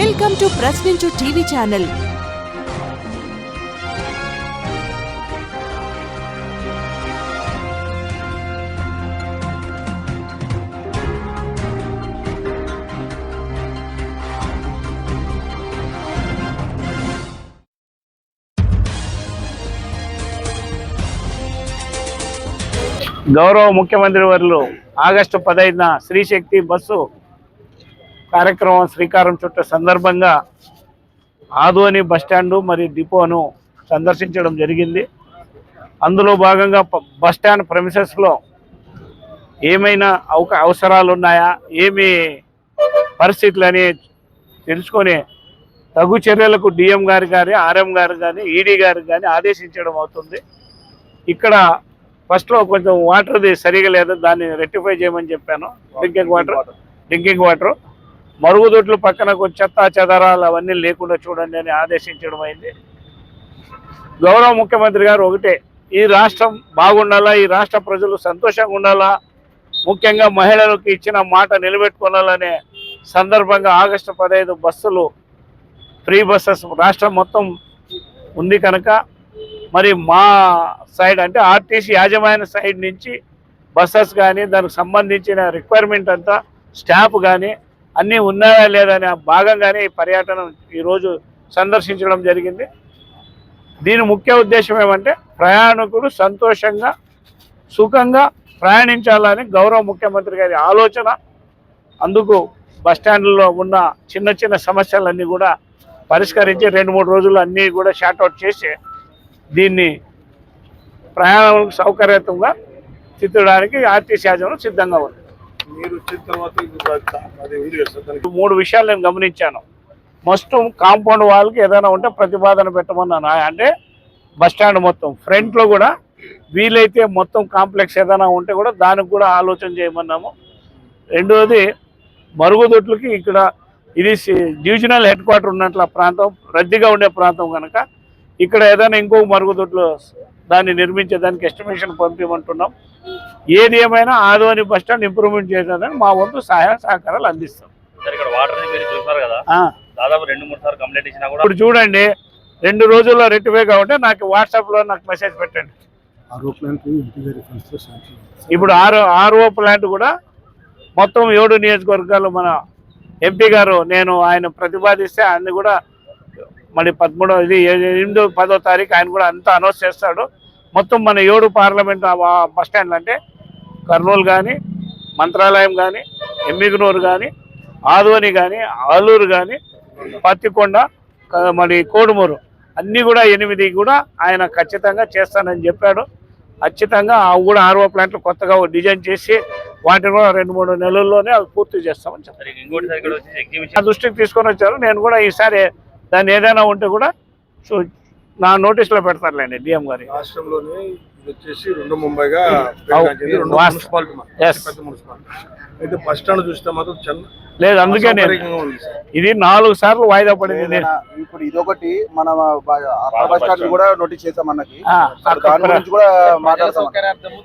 Welcome to Prashninchu TV channel గౌరవ ముఖ్యమంత్రి వర్లు ఆగస్టు పదహైదున శ్రీశక్తి బస్సు కార్యక్రమం శ్రీకారం చుట్ట సందర్భంగా ఆదోని బస్టాండు మరియు డిపోను సందర్శించడం జరిగింది. అందులో భాగంగా బస్టాండ్ ప్రెమిసెస్లో ఏమైనా అవక అవసరాలు ఉన్నాయా ఏమి పరిస్థితులు అని తెలుసుకొని తగు చర్యలకు డిఎం గారు కానీ ఆర్ఎం గారు కానీ ఈడీ గారు కానీ ఆదేశించడం అవుతుంది. ఇక్కడ ఫస్ట్లో కొంచెం వాటర్ది సరిగా లేదు దాన్ని రెక్టిఫై చేయమని చెప్పాను. Drinking water. Drinking water. మరుగుదొడ్లు పక్కన చెత్త చెదరాలు అవన్నీ లేకుండా చూడండి అని ఆదేశించడం అయింది. గౌరవ ముఖ్యమంత్రి గారు ఒకటే ఈ రాష్ట్రం బాగుండాలా ఈ రాష్ట్ర ప్రజలు సంతోషంగా ఉండాలా ముఖ్యంగా మహిళలకు ఇచ్చిన మాట నిలబెట్టుకోవాలనే సందర్భంగా ఆగస్టు పదహైదు బస్సులు ఫ్రీ బస్సెస్ రాష్ట్రం మొత్తం ఉంది కనుక మరి మా సైడ్ అంటే ఆర్టీసీ యాజమాన్య సైడ్ నుంచి బస్సెస్ కానీ దానికి సంబంధించిన రిక్వైర్మెంట్ అంతా స్టాఫ్ కానీ అన్నీ ఉన్నాయా లేదా అనే భాగంగానే ఈ పర్యటన ఈరోజు సందర్శించడం జరిగింది. దీని ముఖ్య ఉద్దేశం ఏమంటే ప్రయాణికుడు సంతోషంగా సుఖంగా ప్రయాణించాలని గౌరవ ముఖ్యమంత్రి గారి ఆలోచన. అందుకు బస్టాండ్లో ఉన్న చిన్న చిన్న సమస్యలన్నీ కూడా పరిష్కరించి రెండు మూడు రోజులు అన్నీ కూడా షార్ట్అవుట్ చేసి దీన్ని ప్రయాణం సౌకర్యతంగా చిత్తడానికి ఆర్టీసీ యాజమాన్యం సిద్ధంగా ఉంది. మీరు వచ్చిన తర్వాత మూడు విషయాలు నేను గమనించాను. మొత్తం కాంపౌండ్ వాళ్ళకి ఏదైనా ఉంటే ప్రతిపాదన పెట్టమన్నాను. అంటే బస్ స్టాండ్ మొత్తం. ఫ్రంట్లో కూడా వీలైతే మొత్తం కాంప్లెక్స్ ఏదైనా ఉంటే కూడా దానికి కూడా ఆలోచన చేయమన్నాము. రెండవది మరుగుదొడ్లకి ఇక్కడ ఇది సి- డివిజనల్ హెడ్ క్వార్టర్ ఉన్నట్ల ప్రాంతం రద్దీగా ఉండే ప్రాంతం కనుక ఇక్కడ ఏదైనా ఇంకో మరుగుదొడ్లు దాన్ని నిర్మించేదానికి ఎస్టిమేషన్ పంపించమంటున్నాం ఏది ఏమైనా ఆదోని బస్ స్టాండ్ ఇంప్రూవ్మెంట్ చేసేదానికి మా వంతు సహాయ సహకారాలు అందిస్తాం. సార్ ఇక్కడ వాటర్ని మీరు చూసారు కదా? ఆ, దాదాపు రెండు మూడు సార్లు కంప్లైంట్ ఇచ్చినా కూడా ఇప్పుడు చూడండి రెండు రోజుల్లో రెట్టిఫై కావాలంటే నాకు వాట్సాప్లో నాకు మెసేజ్ పెట్టండి. ఆరో ఇప్పుడు ఆర్ఓ ఆర్ఓ ప్లాంట్ కూడా మొత్తం ఏడు నియోజకవర్గాలు మన ఎంపీ గారు నేను ఆయన ప్రతిపాదిస్తే ఆయన కూడా మరి పదమూడో ఇది ఎనిమిదో పదో తారీఖు ఆయన కూడా అంతా అనౌన్స్ చేస్తాడు. మొత్తం మన ఏడు పార్లమెంట్ బస్ స్టాండ్లు అంటే కర్నూలు కానీ మంత్రాలయం కానీ ఎమ్మిగనూరు కానీ ఆదోని కానీ ఆలూరు కానీ పత్తికొండ మరి కోడుమూరు. అన్నీ కూడా ఎనిమిది కూడా ఆయన ఖచ్చితంగా చేస్తానని చెప్పాడు. ఖచ్చితంగా అవి కూడా ఆర్ఓ ప్లాంట్లు కొత్తగా డిజైన్ చేసి వాటిని కూడా రెండు మూడు నెలల్లోనే అవి పూర్తి చేస్తామని చెప్పారు. దృష్టికి తీసుకొని వచ్చారు. నేను కూడా ఈసారి దాన్ని ఏదైనా ఉంటే కూడా సో నా నోటీసులో పెడతారులేండి డిఎం గారి. రాష్ట్రంలోనే వచ్చేసి రెండు ముంబైగా. రెండు. మున్సిపాలిటీ అయితే బస్ స్టాండ్ చూస్తే మాత్రం చాలా లేదు అందుకే. ఇది నాలుగు సార్లు వాయిదా పడింది ఇప్పుడు ఇదొకటి మన అక్కడ బస్ స్టాండ్ కూడా నోటీస్ చేసాం మనకి కూడా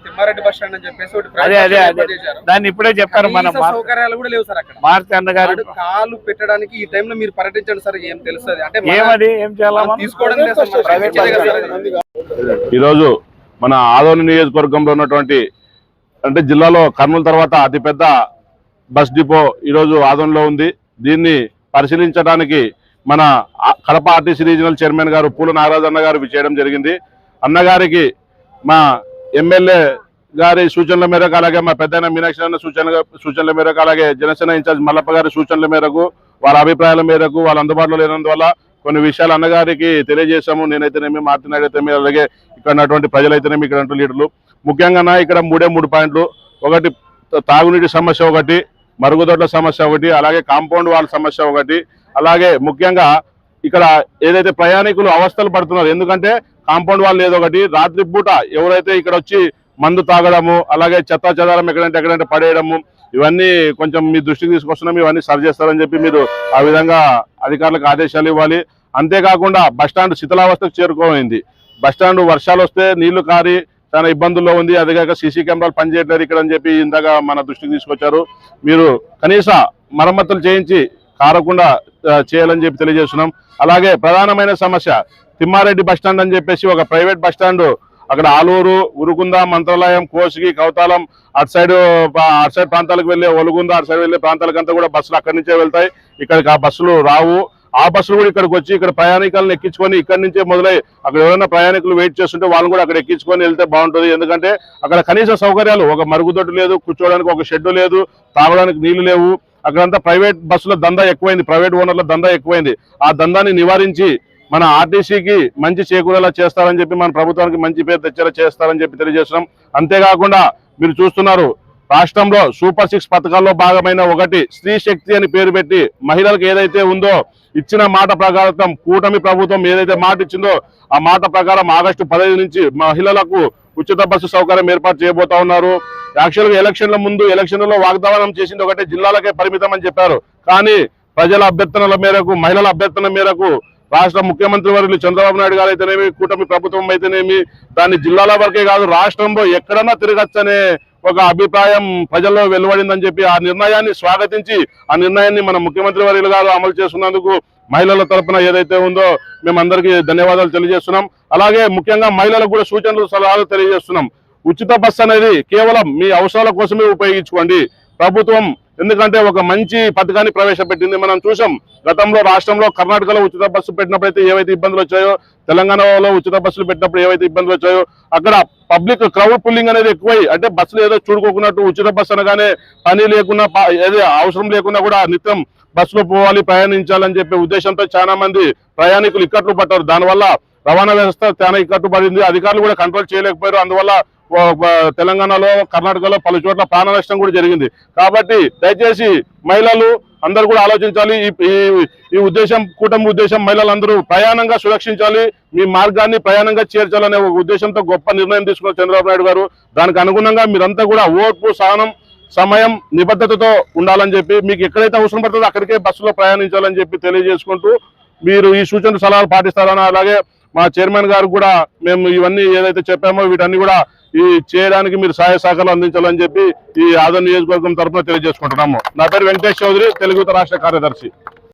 తిమ్మారెడ్డి బస్ స్టాండ్ అని చెప్పేసి ఒకటి అదే అదే అదే. దాన్ని ఇప్పుడే చెప్పారు మన సౌకర్యాలు కూడా లేవు సార్ అక్కడ. మారుతి అన్నగారు వాడు కాలు పెట్టడానికి ఈ టైంలో మీరు పర్యటించండి సార్ ఏం తెలుస్తుంది అంటే మన- ఏమది? ఏం చేయాలా మనం మనం? తీసుకోవడం మన ఇది. ఈరోజు మన ఆదోని నియోజకవర్గంలో ఉన్నటువంటి అంటే జిల్లాలో కర్నూలు తర్వాత అతిపెద్ద బస్ డిపో ఈరోజు ఆదోనిలో ఉంది. దీన్ని పరిశీలించడానికి మన కడప ఆర్టీసీ రీజనల్ చైర్మన్ గారు పూల నాగరాజన్న గారు చేయడం జరిగింది. అన్నగారికి మా ఎమ్మెల్యే గారి సూచనల మేరకు అలాగే మా పెద్ద మీనాక్షి అన్న సూచన సూచనల మేరకు అలాగే జనసేన ఇన్ఛార్జ్ మల్లప్ప గారి సూచనల మేరకు వాళ్ళ అభిప్రాయాల మేరకు వాళ్ళ అందుబాటులో లేనందువల్ల కొన్ని విషయాలు అన్నగారికి తెలియజేశాము. నేనైతేనేమి మార్tin అయితేనేమి అలాగే ఇక్కడ ఉన్నటువంటి ప్రజలైతేనేమి ఇక్కడ లీడర్లు ముఖ్యంగా నా ఇక్కడ మూడే మూడు పాయింట్లు. ఒకటి తాగునీటి సమస్య ఒకటి మరుగుదొడ్ల సమస్య ఒకటి అలాగే కాంపౌండ్ వాల్ సమస్య ఒకటి. అలాగే ముఖ్యంగా ఇక్కడ ఏదైతే ప్రయాణికులు అవస్థలు పడుతున్నారు ఎందుకంటే కాంపౌండ్ వాల్ లేదు ఒకటి రాత్రి పూట ఎవరైతే ఇక్కడ వచ్చి మందు తాగడము అలాగే చెత్త చెదారం ఎక్కడంటే ఎక్కడంటే పడేయడము ఇవన్నీ కొంచెం మీ దృష్టికి తీసుకొస్తున్నాం ఇవన్నీ సరి చేస్తారని చెప్పి మీరు ఆ విధంగా అధికారులకు ఆదేశాలు ఇవ్వాలి. అంతేకాకుండా బస్టాండ్ శిథిలావస్థకు చేరుకోమైంది. బస్టాండ్ వర్షాలు వస్తే నీళ్ళు కారి చాలా ఇబ్బందుల్లో ఉంది. అదేగాక సీసీ కెమెరాలు పనిచేయట్లేదు ఇక్కడ అని చెప్పి ఇందాక మన దృష్టికి తీసుకొచ్చారు. మీరు కనీస మరమ్మతులు చేయించి కారకుండా చేయాలని చెప్పి తెలియజేస్తున్నాం. అలాగే ప్రధానమైన సమస్య తిమ్మారెడ్డి బస్ స్టాండ్ అని చెప్పేసి ఒక ప్రైవేట్ బస్ స్టాండ్ అక్కడ ఆలూరు ఉరుకుంద మంత్రాలయం కోసిగి కౌతాలం అటు సైడ్ అటు సైడ్ ప్రాంతాలకు వెళ్ళే ఒలుగుంద అటు సైడ్ వెళ్ళే ప్రాంతాలకంతా కూడా బస్సులు అక్కడి నుంచే వెళ్తాయి. ఇక్కడికి ఆ బస్సులు రావు. ఆ బస్సులు కూడా ఇక్కడికి వచ్చి ఇక్కడ ప్రయాణికులను ఎక్కించుకొని ఇక్కడి నుంచే మొదలై అక్కడ ఎవరైనా ప్రయాణికులు వెయిట్ చేస్తుంటే వాళ్ళు కూడా అక్కడ ఎక్కించుకొని వెళ్తే బాగుంటుంది. ఎందుకంటే అక్కడ కనీస సౌకర్యాలు ఒక మరుగుదొడ్డు లేదు కూర్చోవడానికి ఒక షెడ్ లేదు తాగడానికి నీళ్ళు లేవు. అక్కడంతా ప్రైవేట్ బస్సుల దందా ఎక్కువైంది ప్రైవేట్ ఓనర్ల దందా ఎక్కువైంది. ఆ దందాన్ని నివారించి మన ఆర్టీసీకి మంచి చేకూరేలా చేస్తారని చెప్పి మన ప్రభుత్వానికి మంచి పేరు తెచ్చేలా చేస్తారని చెప్పి తెలియజేస్తున్నాం. అంతేకాకుండా మీరు చూస్తున్నారు రాష్ట్రంలో సూపర్ సిక్స్ పథకాల్లో భాగమైన ఒకటి స్త్రీ శక్తి అని పేరు పెట్టి మహిళలకు ఏదైతే ఉందో ఇచ్చిన మాట ప్రకారం కూటమి ప్రభుత్వం ఏదైతే మాట ఇచ్చిందో ఆ మాట ప్రకారం ఆగస్టు పదహైదు నుంచి మహిళలకు ఉచిత బస్సు సౌకర్యం ఏర్పాటు చేయబోతా ఉన్నారు. యాక్చువల్గా ఎలక్షన్ల ముందు ఎలక్షన్లలో వాగ్దానం చేసింది ఒకటే జిల్లాలకే పరిమితం అని చెప్పారు. కానీ ప్రజల అభ్యర్థనల మేరకు మహిళల అభ్యర్థన మేరకు రాష్ట్ర ముఖ్యమంత్రి వర్యులు చంద్రబాబు నాయుడు గారు అయితేనేమి కూటమి ప్రభుత్వం అయితేనేమి దాన్ని జిల్లాల వరకే కాదు రాష్ట్రంలో ఎక్కడన్నా తిరగచ్చనే ఒక అభిప్రాయం ప్రజల్లో వెలువడిందని చెప్పి ఆ నిర్ణయాన్ని స్వాగతించి ఆ నిర్ణయాన్ని మన ముఖ్యమంత్రి వర్యులు గారు అమలు చేస్తున్నందుకు మహిళల తరపున ఏదైతే ఉందో మేమందరికీ ధన్యవాదాలు తెలియజేస్తున్నాం. అలాగే ముఖ్యంగా మహిళలకు కూడా సూచనలు సలహాలు తెలియజేస్తున్నాం. ఉచిత బస్సు అనేది కేవలం మీ అవసరాల కోసమే ఉపయోగించుకోండి. ప్రభుత్వం ఎందుకంటే ఒక మంచి పథకాన్ని ప్రవేశపెట్టింది. మనం చూసాం గతంలో రాష్ట్రంలో కర్ణాటకలో ఉచిత బస్సు పెట్టినప్పుడైతే ఏవైతే ఇబ్బందులు వచ్చాయో తెలంగాణలో ఉచిత బస్సులు పెట్టినప్పుడు ఏవైతే ఇబ్బందులు వచ్చాయో అక్కడ పబ్లిక్ క్రౌడ్ పుల్లింగ్ అనేది ఎక్కువై అంటే బస్సులు ఏదో చూడుకోకున్నట్టు ఉచిత బస్సు అనగానే పని లేకున్నా ప- ఏది అవసరం లేకున్నా కూడా నిత్యం బస్సులో పోవాలి ప్రయాణించాలని చెప్పే ఉద్దేశంతో చాలా మంది ప్రయాణికులు ఇక్కట్లు పట్టారు దానివల్ల రవాణా వ్యవస్థ చాలా ఇక్కట్లు పడింది. అధికారులు కూడా కంట్రోల్ చేయలేకపోయారు. అందువల్ల తెలంగాణలో కర్ణాటకలో పలు చోట్ల ప్రాణ నష్టం కూడా జరిగింది. కాబట్టి దయచేసి మహిళలు అందరూ కూడా ఆలోచించాలి. ఈ ఈ- ఉద్దేశం కూటమి ఉద్దేశం మహిళలందరూ ప్రయాణంగా సురక్షించాలి. మీ మార్గాన్ని ప్రయాణంగా చేర్చాలనే ఒక ఉద్దేశంతో గొప్ప నిర్ణయం తీసుకున్న చంద్రబాబు నాయుడు గారు. దానికి అనుగుణంగా మీరంతా కూడా ఓర్పు సహనం సమయం నిబద్ధతతో ఉండాలని చెప్పి మీకు ఎక్కడైతే అవసరం పడుతుందో అక్కడికే బస్సులో ప్రయాణించాలని చెప్పి తెలియజేసుకుంటూ మీరు ఈ సూచన సలహాలు పాటిస్తారని అలాగే మా చైర్మన్ గారు కూడా మేము ఇవన్నీ ఏదైతే చెప్పామో వీటన్ని కూడా ఈ చేయడానికి మీరు సహాయ సహకారాలు అందించాలని చెప్పి ఈ ఆదరణ నియోజకవర్గం తరఫున తెలియజేసుకుంటున్నాము. నా పేరు వెంకటేష్ చౌదరి తెలుగు రాష్ట్ర కార్యదర్శి.